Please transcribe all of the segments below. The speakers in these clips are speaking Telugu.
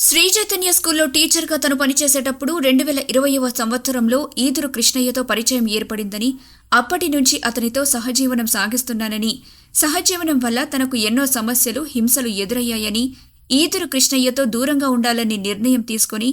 శ్రీ చైతన్య స్కూల్లో టీచర్గా తను పనిచేసేటప్పుడు రెండు వేల ఇరవైవ సంవత్సరంలో ఈదురు కృష్ణయ్యతో పరిచయం ఏర్పడిందని అప్పటి నుంచి అతనితో సహజీవనం సాగిస్తున్నానని సహజీవనం వల్ల తనకు ఎన్నో సమస్యలు హింసలు ఎదురయ్యాయని ఈదురు కృష్ణయ్యతో దూరంగా ఉండాలని నిర్ణయం తీసుకొని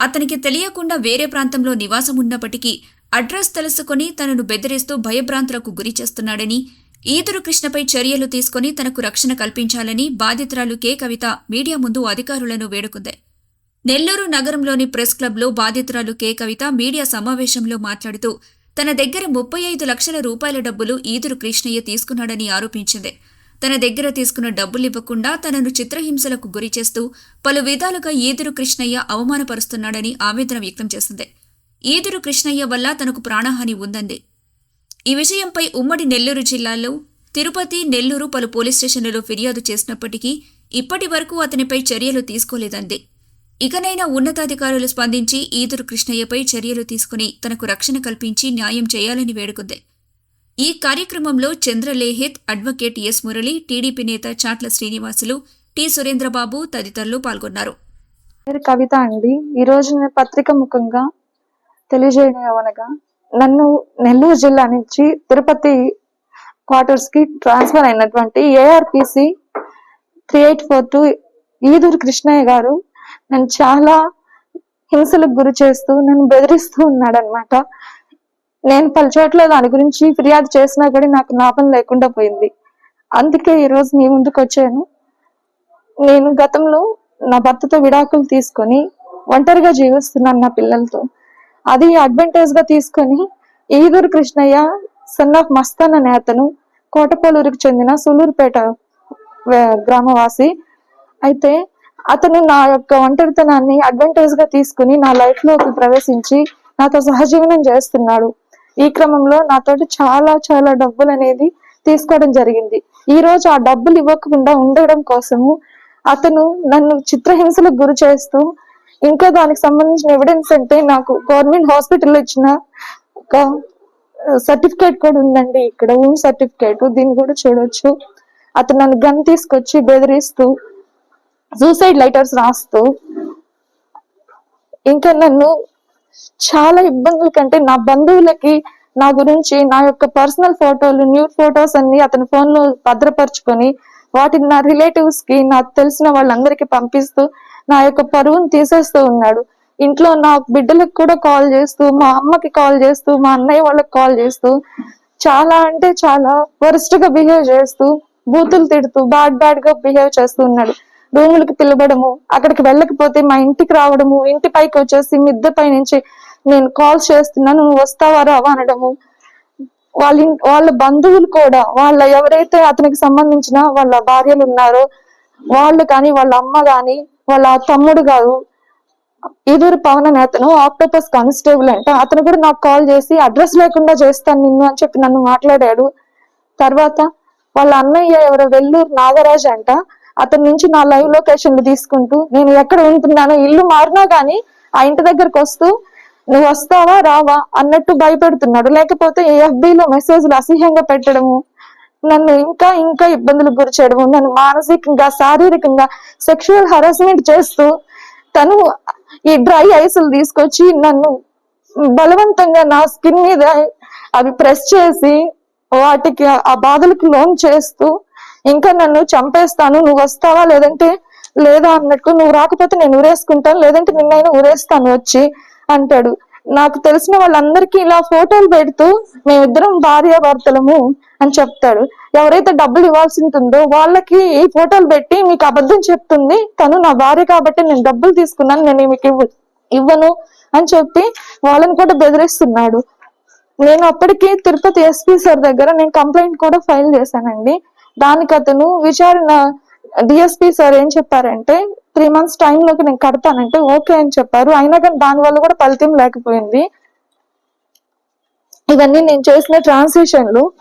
అతనికి తెలియకుండా వేరే ప్రాంతంలో నివాసం ఉన్నప్పటికీ అడ్రస్ తెలుసుకొని తనను బెదిరిస్తూ భయభ్రాంతులకు గురి చేస్తున్నాడని ఈదురు కృష్ణపై చర్యలు తీసుకొని తనకు రక్షణ కల్పించాలని బాధితురాలు కె. కవిత మీడియా ముందు అధికారులను వేడుకుంది. నెల్లూరు నగరంలోని ప్రెస్ క్లబ్లో బాధితురాలు కె. కవిత మీడియా సమావేశంలో మాట్లాడుతూ తన దగ్గర ముప్పై ఐదు లక్షల రూపాయల డబ్బులు ఈదురు కృష్ణయ్య తీసుకున్నాడని ఆరోపించింది. తన దగ్గర తీసుకున్న డబ్బులివ్వకుండా తనను చిత్రహింసలకు గురి చేస్తూ పలు విధాలుగా ఈదురు కృష్ణయ్య అవమానపరుస్తున్నాడని ఆవేదన వ్యక్తం చేసింది. ఈదురు కృష్ణయ్య వల్ల తనకు ప్రాణహాని ఉందంది. ఈ విషయంపై ఉమ్మడి నెల్లూరు జిల్లాలో తిరుపతి నెల్లూరు పలు పోలీస్ స్టేషన్లలో ఫిర్యాదు చేసినప్పటికీ ఇప్పటి వరకు అతనిపై చర్యలు తీసుకోలేదంది. ఇకనైనా ఉన్నతాధికారులు స్పందించి ఈదురు కృష్ణయ్యపై చర్యలు తీసుకుని తనకు రక్షణ కల్పించి న్యాయం చేయాలని వేడుకుంది. ఈ కార్యక్రమంలో చంద్రలేహిత్ అడ్వకేట్ ఎస్ మురళి టీడీపీ నేత చాట్ల శ్రీనివాసులు టి సురేంద్రబాబు తదితరులు పాల్గొన్నారు. కవిత అండి. ఈ రోజు పత్రిక ముఖంగా తెలియజేయడం అనగా నన్ను నెల్లూరు జిల్లా నుంచి తిరుపతి క్వార్టర్స్కి ట్రాన్స్ఫర్ అయినటువంటి ARPC three eight four two Eduru Krishnayya గారు నన్ను చాలా హింసలకు గురి చేస్తూ నన్ను బెదిరిస్తూ ఉన్నాడనమాట నేను పలు చోట్ల దాని గురించి ఫిర్యాదు చేసినా కూడా నాకు లాభం లేకుండా పోయింది. అందుకే ఈరోజు మీ ముందుకు వచ్చాను. నేను గతంలో నా భర్తతో విడాకులు తీసుకొని ఒంటరిగా జీవిస్తున్నాను నా పిల్లలతో. అది అడ్వాంటేజ్గా తీసుకొని ఈదూరు కృష్ణయ్య సన్ ఆఫ్ మస్తాన్ అనే అతను కోటపోలూరుకు చెందిన సులూరుపేట గ్రామవాసి. అయితే అతను నా యొక్క ఒంటరితనాన్ని అడ్వాంటేజ్గా తీసుకుని నా లైఫ్లోకి ప్రవేశించి నాతో సహజీవనం చేస్తున్నాడు. ఈ క్రమంలో నాతోటి చాలా చాలా డబ్బులు అనేది తీసుకోవడం జరిగింది. ఈ రోజు ఆ డబ్బులు ఇవ్వకుండా ఉండడం కోసము అతను నన్ను చిత్రహింసలకు గురి చేస్తూ ఇంకా దానికి సంబంధించిన ఎవిడెన్స్ అంటే నాకు గవర్నమెంట్ హాస్పిటల్లో ఇచ్చిన ఒక సర్టిఫికేట్ కూడా ఉందండి. ఇక్కడ హోమ్ సర్టిఫికేట్ దీన్ని కూడా చూడొచ్చు. అతను నన్ను గన్ తీసుకొచ్చి బెదిరిస్తూ సూసైడ్ లైటర్స్ రాస్తూ ఇంకా నన్ను చాలా ఇబ్బందుల కంటే నా బంధువులకి నా గురించి నా యొక్క పర్సనల్ ఫోటోలు న్యూ ఫోటోస్ అన్ని అతని ఫోన్లో భద్రపరుచుకొని వాటిని నా రిలేటివ్స్కి నాకు తెలిసిన వాళ్ళందరికీ పంపిస్తూ నా యొక్క పరువును తీసేస్తూ ఉన్నాడు. ఇంట్లో నా బిడ్డలకు కూడా కాల్ చేస్తూ మా అమ్మకి కాల్ చేస్తూ మా అన్నయ్య వాళ్ళకి కాల్ చేస్తూ చాలా అంటే చాలా వరస్ట్గా బిహేవ్ చేస్తూ బూతులు తిడుతూ బ్యాడ్ బ్యాడ్గా బిహేవ్ చేస్తూ ఉన్నాడు. రూములకి పిలవడము అక్కడికి వెళ్ళకపోతే మా ఇంటికి రావడము ఇంటి పైకి వచ్చేసి మిద్దె పై నుంచి నేను కాల్స్ చేస్తున్నాను నువ్వు వస్తావా రావా అనడము. వాళ్ళ వాళ్ళ బంధువులు కూడా వాళ్ళ ఎవరైతే అతనికి సంబంధించిన వాళ్ళ భార్యలు ఉన్నారో వాళ్ళు కానీ వాళ్ళ అమ్మ కానీ వాళ్ళ తమ్ముడు కాదు ఈదూరు పవన్ అనే అతను ఆక్టోపస్ కానిస్టేబుల్ అంట. అతను కూడా నాకు కాల్ చేసి అడ్రస్ లేకుండా చేస్తాను నిన్ను అని చెప్పి నన్ను మాట్లాడాడు. తర్వాత వాళ్ళ అన్నయ్య ఎవరో వెల్లూరు నాగరాజ్ అంట. అతని నుంచి నా లైవ్ లొకేషన్లు తీసుకుంటూ నేను ఎక్కడ ఉంటున్నానో ఇల్లు మారినా గానీ ఆ ఇంటి దగ్గరకు వస్తూ నువ్వు వస్తావా రావా అన్నట్టు భయపెడుతున్నాడు. లేకపోతే ఏఎఫ్బిలో మెసేజ్లు అసహ్యంగా పెట్టడము నన్ను ఇంకా ఇంకా ఇబ్బందులు గురి చేయడము నన్ను మానసికంగా శారీరకంగా సెక్షువల్ హరాస్మెంట్ చేస్తూ తను ఈ డ్రై ఐసులు తీసుకొచ్చి నన్ను బలవంతంగా నా స్కిన్ మీద అవి ప్రెస్ చేసి వాటికి ఆ బాధలకు లోన్ చేస్తూ ఇంకా నన్ను చంపేస్తాను నువ్వు వస్తావా లేదంటే లేదా అన్నట్టు నువ్వు రాకపోతే నేను ఊరేసుకుంటాను లేదంటే నిన్నైనా ఊరేస్తాను వచ్చి అంటాడు. నాకు తెలిసిన వాళ్ళందరికీ ఇలా ఫోటోలు పెడుతూ మేమిద్దరం భార్య భర్తలము అని చెప్తాడు. ఎవరైతే డబ్బులు ఇవ్వాల్సి ఉంటుందో వాళ్ళకి ఈ ఫోటోలు పెట్టి మీకు అబద్ధం చెప్తుంది. తను నా భార్య కాబట్టి నేను డబ్బులు తీసుకున్నాను నేను మీకు ఇవ్వ ఇవ్వను అని చెప్పి వాళ్ళని కూడా బెదిరిస్తున్నాడు. నేను అప్పటికి తిరుపతి ఎస్పీ సార్ దగ్గర నేను కంప్లైంట్ కూడా ఫైల్ చేశానండి. దానికి అతను విచారణ డిఎస్పీ సార్ ఏం చెప్పారంటే త్రీ మంత్స్లోకి నేను కడతానంటే ఓకే అని చెప్పారు. అయినా కానీ దాని వల్ల కూడా ఫలితం లేకపోయింది. ఇవన్నీ నేను చేసిన ట్రాన్సాక్షన్లు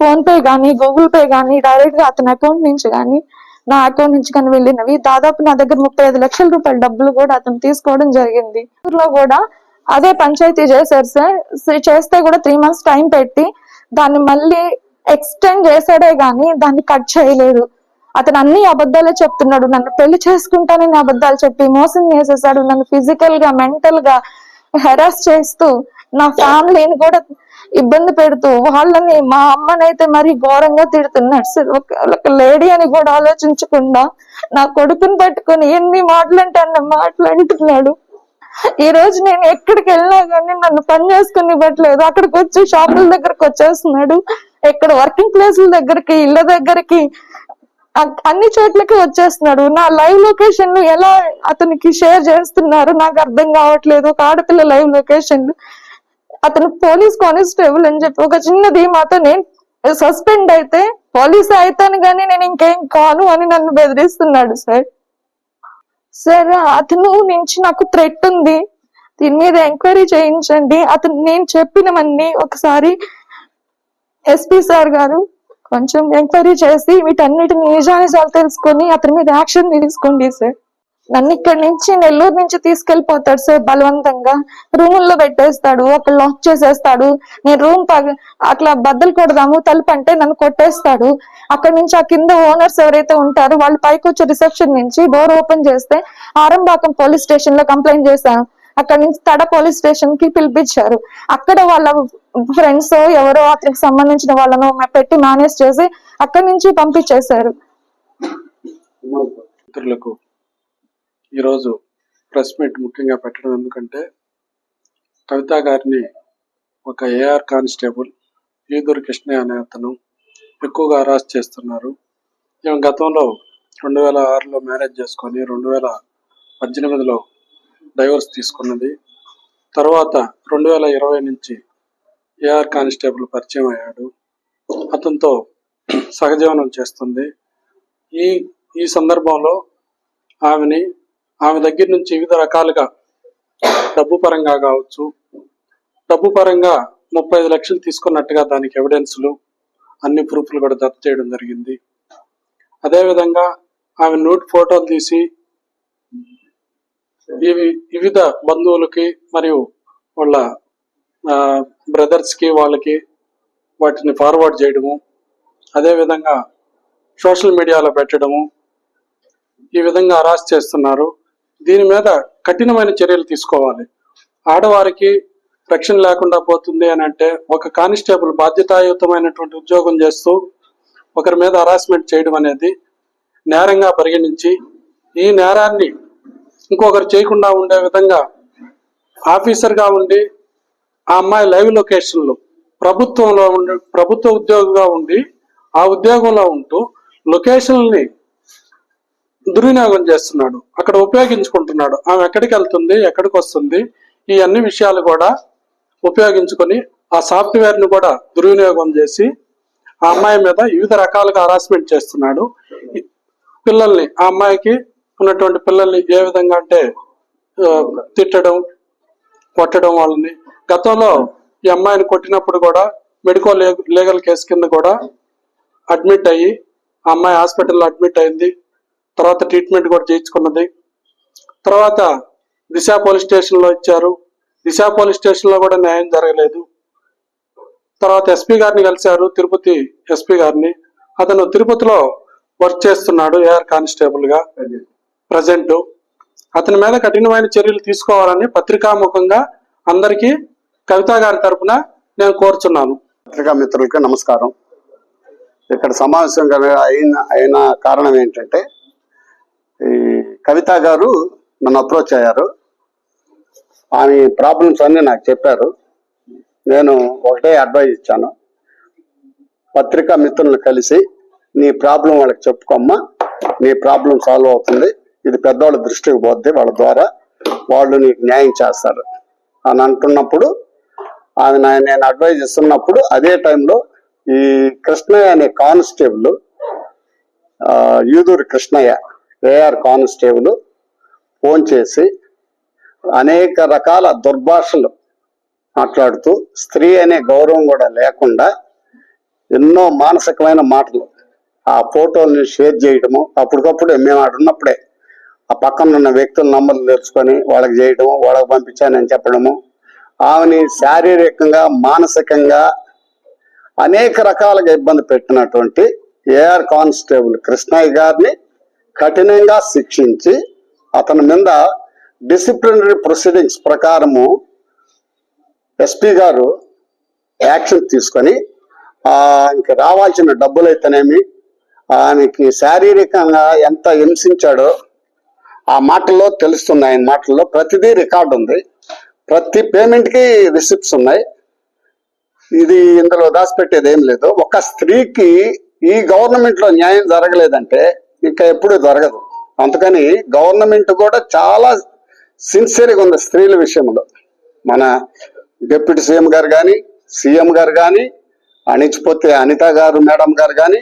ఫోన్పే కానీ గూగుల్ పే కానీ డైరెక్ట్గా అతని అకౌంట్ నుంచి కానీ నా అకౌంట్ నుంచి కానీ వెళ్ళినవి. దాదాపు నా దగ్గర ముప్పై ఐదు లక్షల రూపాయల డబ్బులు కూడా అతను తీసుకోవడం జరిగింది. ఊర్లో కూడా అదే పంచాయతీ చేశారు సార్. చేస్తే కూడా త్రీ మంత్స్ టైం పెట్టి దాన్ని మళ్ళీ ఎక్స్టెండ్ చేసాడే గానీ దాన్ని కట్ చేయలేదు. అతను అన్ని అబద్ధాలే చెప్తున్నాడు. నన్ను పెళ్ళి చేసుకుంటానని అబద్ధాలు చెప్పి మోసం చేసేసాడు. నన్ను ఫిజికల్గా మెంటల్గా హెరాస్ చేస్తూ నా ఫ్యామిలీని కూడా ఇబ్బంది పెడుతూ వాళ్ళని మా అమ్మనైతే మరి ఘోరంగా తిడుతున్నాడు. సార్ ఒక లేడీ అని కూడా ఆలోచించకుండా నా కొడుకుని పట్టుకొని ఎన్ని మాటలంటే అన్న మాట్లాడుతున్నాడు ఈ రోజు నేను ఎక్కడికి వెళ్ళినా కానీ నన్ను పని చేసుకుని ఇవ్వట్లేదు అక్కడికి వచ్చి షాపుల దగ్గరకు వచ్చేస్తున్నాడు. ఎక్కడ వర్కింగ్ ప్లేసుల దగ్గరికి ఇళ్ళ దగ్గరికి అన్ని చోట్లకి వచ్చేస్తున్నాడు. నా లైవ్ లొకేషన్లు ఎలా అతనికి షేర్ చేస్తున్నారు నాకు అర్థం కావట్లేదు. ఒక ఆడపిల్ల లైవ్ లొకేషన్లు అతను పోలీస్ కానిస్టేబుల్ అని చెప్పి ఒక చిన్నది మాతో నేను సస్పెండ్ అయితే పోలీస్ అయితాను కానీ నేను ఇంకేం కాను అని నన్ను బెదిరిస్తున్నాడు సార్ సార్ అతను నుంచి నాకు థ్రెట్ ఉంది. దీని మీద ఎంక్వైరీ చేయించండి. అతను నేను చెప్పినవన్నీ ఒకసారి ఎస్పీ సార్ గారు కొంచెం ఎంక్వైరీ చేసి వీటన్నిటిని నిజానిజాలు తెలుసుకొని అతని మీద యాక్షన్ తీసుకోండి సార్ నన్ను ఇక్కడి నుంచి నెల్లూరు నుంచి తీసుకెళ్ళిపోతాడు సార్ బలవంతంగా. రూముల్లో పెట్టేస్తాడు అక్కడ లాక్ చేసేస్తాడు. నేను రూమ్ అట్లా బద్దలు కొడదాము తలుపు అంటే నన్ను కొట్టేస్తాడు. అక్కడ నుంచి ఆ కింద ఓనర్స్ ఎవరైతే ఉంటారో వాళ్ళు పైకి వచ్చే రిసెప్షన్ నుంచి డోర్ ఓపెన్ చేస్తే ఆరంభాకం పోలీస్ స్టేషన్లో కంప్లైంట్ చేశాను. అక్కడ నుంచి తడ పోలీస్ స్టేషన్కి పిలిపించారు. అక్కడ వాళ్ళ ఫ్రెండ్స్ ఎవరో అతనికి సంబంధించిన వాళ్ళను పెట్టి మేనేజ్ చేసి అక్కడ నుంచి పంపించేశారు. మిత్రులకు ఈరోజు ప్రెస్ మీట్ ముఖ్యంగా పెట్టడం ఎందుకంటే కవిత గారిని ఒక ఏఆర్ కానిస్టేబుల్ ఈదూరు కృష్ణ అనే అతను ఎక్కువగా అరెస్ట్ చేస్తున్నారు. ఈమె గతంలో రెండు వేల ఆరులో మ్యారేజ్ చేసుకొని రెండు వేల పద్దెనిమిదిలో డైవర్స్ తీసుకున్నది. తర్వాత రెండు వేల ఇరవై నుంచి ఏఆర్ కానిస్టేబుల్ పరిచయం అయ్యాడు. అతనితో సహజీవనం చేస్తుంది. ఈ ఈ సందర్భంలో ఆమెని ఆమె దగ్గర నుంచి వివిధ రకాలుగా డబ్బు పరంగా కావచ్చు డబ్బు పరంగా ముప్పై ఐదు లక్షలు తీసుకున్నట్టుగా దానికి ఎవిడెన్స్లు అన్ని ప్రూఫ్లు కూడా జప్తు చేయడం జరిగింది. అదేవిధంగా ఆమె నోట్ ఫోటోలు తీసి ఇవి వివిధ బంధువులకి మరియు వాళ్ళ బ్రదర్స్కి వాళ్ళకి వాటిని ఫార్వర్డ్ చేయడము అదేవిధంగా సోషల్ మీడియాలో పెట్టడము ఈ విధంగా అరాస్ చేస్తున్నారు. దీని మీద కఠినమైన చర్యలు తీసుకోవాలి. ఆడవారికి రక్షణ లేకుండా పోతుంది అని అంటే ఒక కానిస్టేబుల్ బాధ్యతాయుతమైనటువంటి ఉద్యోగం చేస్తూ ఒకరి మీద హరాస్మెంట్ చేయడం అనేది నేరంగా పరిగణించి ఈ నేరాన్ని ఇంకొకరు చేయకుండా ఉండే విధంగా ఆఫీసర్గా ఉండి ఆ అమ్మాయి లైవ్ లొకేషన్లో ప్రభుత్వంలో ఉండి ప్రభుత్వ ఉద్యోగిగా ఉండి ఆ ఉద్యోగంలో ఉంటూ లొకేషన్ని దుర్వినియోగం చేస్తున్నాడు. అక్కడ ఉపయోగించుకుంటున్నాడు. ఆమె ఎక్కడికి వెళ్తుంది ఎక్కడికి వస్తుంది ఈ అన్ని విషయాలు కూడా ఉపయోగించుకొని ఆ సాఫ్ట్వేర్ని కూడా దుర్వినియోగం చేసి ఆ అమ్మాయి మీద వివిధ రకాలుగా హరాస్మెంట్ చేస్తున్నాడు. పిల్లల్ని ఆ అమ్మాయికి ఉన్నటువంటి పిల్లల్ని ఏ విధంగా అంటే తిట్టడం కొట్టడం వాళ్ళని. గతంలో ఈ అమ్మాయిని కొట్టినప్పుడు కూడా మెడికల్ లీగల్ కేసు కింద కూడా అడ్మిట్ అయ్యి ఆ అమ్మాయి హాస్పిటల్లో అడ్మిట్ అయింది. తర్వాత ట్రీట్మెంట్ కూడా చేయించుకున్నది. తర్వాత దిశ పోలీస్ స్టేషన్లో ఇచ్చారు. దిశ పోలీస్ స్టేషన్లో కూడా న్యాయం జరగలేదు. తర్వాత ఎస్పీ గారిని కలిశారు తిరుపతి ఎస్పీ గారిని. అతను తిరుపతిలో వర్క్ చేస్తున్నాడు ఏఆర్ కానిస్టేబుల్గా. ప్రజెంట్. అతని మీద కఠినమైన చర్యలు తీసుకోవాలని పత్రికాముఖంగా అందరికీ కవిత గారి తరపున నేను కోరుచున్నాను. పత్రికా మిత్రులకి నమస్కారం. ఇక్కడ సమావేశం గల- అయిన అయిన కారణం ఏంటంటే ఈ కవిత గారు నన్ను అప్రోచ్ అయ్యారు. ఆమె ప్రాబ్లమ్స్ అన్నీ నాకు చెప్పారు. నేను ఒకటే అడ్వైజ్ ఇచ్చాను. పత్రికా మిత్రులను కలిసి నీ ప్రాబ్లం వాళ్ళకి చెప్పుకోమ్మా నీ ప్రాబ్లం సాల్వ్ అవుతుంది. ఇది పెద్దవాళ్ళ దృష్టికి పోద్ది వాళ్ళ ద్వారా వాళ్ళు నీకు న్యాయం చేస్తారు. అని అంటున్నప్పుడు ఆమె నేను అడ్వైజ్ ఇస్తున్నప్పుడు అదే టైంలో ఈ కృష్ణయ్య అనే constable Eduru Krishnayya AR constable phone చేసి అనేక రకాల దుర్భాషలు మాట్లాడుతూ స్త్రీ అనే గౌరవం కూడా లేకుండా ఎన్నో మానసికమైన మాటలు ఆ ఫోటోల్ని షేర్ చేయడము అప్పటికప్పుడు మేము ఆడ ఉన్నప్పుడే ఆ పక్కన ఉన్న వ్యక్తుల నంబర్లు తెలుసుకొని వాళ్ళకి చేయడము వాళ్ళకి పంపించానని చెప్పడము. ఆమెని శారీరకంగా మానసికంగా అనేక రకాలుగా ఇబ్బంది పెట్టినటువంటి ఏఆర్ కానిస్టేబుల్ కృష్ణయ్య గారిని కఠినంగా శిక్షించి అతని మీద డిసిప్లినరీ ప్రొసీడింగ్స్ ప్రకారము ఎస్పీ గారు యాక్షన్ తీసుకొని ఆయనకి రావాల్సిన డబ్బులు అయితేనేమి ఆయనకి శారీరకంగా ఎంత హింసించాడో ఆ మాటల్లో తెలుస్తుంది ఆయన మాటల్లో ప్రతిదీ రికార్డు ఉంది. ప్రతి పేమెంట్కి రిసిప్ట్స్ ఉన్నాయి. ఇది ఇందులో దాచిపెట్టేది ఏం లేదు. ఒక స్త్రీకి ఈ గవర్నమెంట్లో న్యాయం జరగలేదంటే ఇంకా ఎప్పుడు జరగదు. అందుకని గవర్నమెంట్ కూడా చాలా సిన్సియర్గా ఉంది స్త్రీల విషయంలో. మన డిప్యూటీ సీఎం గారు కానీ సీఎం గారు కానీ అణిచిపోతే అనిత గారు మేడం గారు కానీ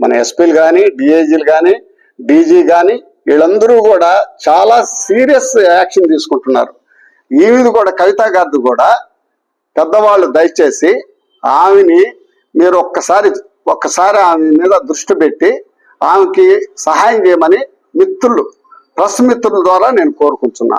మన ఎస్పీలు కానీ డిఐజీలు కానీ డీజీ కానీ వీళ్ళందరూ కూడా చాలా సీరియస్ యాక్షన్ తీసుకుంటున్నారు. ఈవిది కూడా కవిత గారిది కూడా పెద్దవాళ్ళు దయచేసి ఆమెని మీరు ఒక్కసారి ఒక్కసారి ఆమె మీద దృష్టి పెట్టి ఆమెకి సహాయం చేయమని మిత్రులు ప్రెస్ మిత్రుల ద్వారా నేను కోరుకుంటున్నాను.